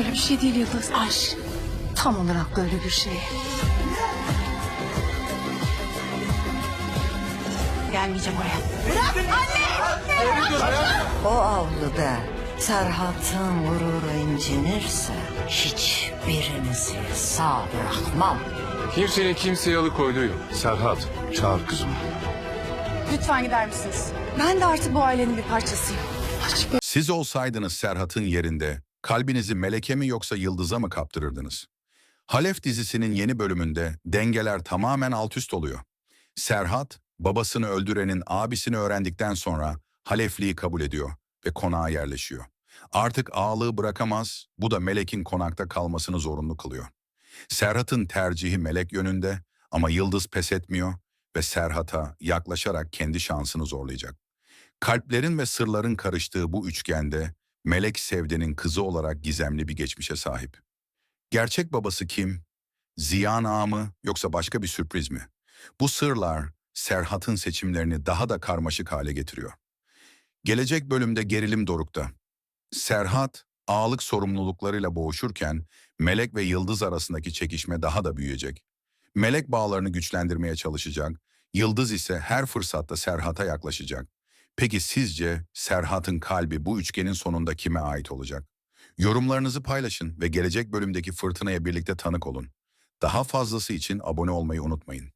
Öyle bir şey değil Yıldız. Aşk. Tam olarak böyle bir şey. Gelmeyeceğim oraya. O avluda Serhat'ın gururu incinirse hiçbirinizi sağ bırakmam. Kimsenin kimseye alıkoyduğu yok. Serhat, çağır kızımı. Lütfen gider misiniz? Ben de artık bu ailenin bir parçasıyım. Siz olsaydınız Serhat'ın yerinde kalbinizi meleke mi yoksa yıldıza mı kaptırırdınız? Halef dizisinin yeni bölümünde dengeler tamamen alt üst oluyor. Serhat, babasını öldürenin abisini öğrendikten sonra Halefliği kabul ediyor ve konağa yerleşiyor. Artık ağalığı bırakamaz, bu da Melek'in konakta kalmasını zorunlu kılıyor. Serhat'ın tercihi Melek yönünde ama Yıldız pes etmiyor ve Serhat'a yaklaşarak kendi şansını zorlayacak. Kalplerin ve sırların karıştığı bu üçgende Melek Sevde'nin kızı olarak gizemli bir geçmişe sahip. Gerçek babası kim? Ziya Ağa mı yoksa başka bir sürpriz mi? Bu sırlar Serhat'ın seçimlerini daha da karmaşık hale getiriyor. Gelecek bölümde gerilim dorukta. Serhat, ağalık sorumluluklarıyla boğuşurken Melek ve Yıldız arasındaki çekişme daha da büyüyecek. Melek bağlarını güçlendirmeye çalışacak, Yıldız ise her fırsatta Serhat'a yaklaşacak. Peki sizce Serhat'ın kalbi bu üçgenin sonunda kime ait olacak? Yorumlarınızı paylaşın ve gelecek bölümdeki fırtınaya birlikte tanık olun. Daha fazlası için abone olmayı unutmayın.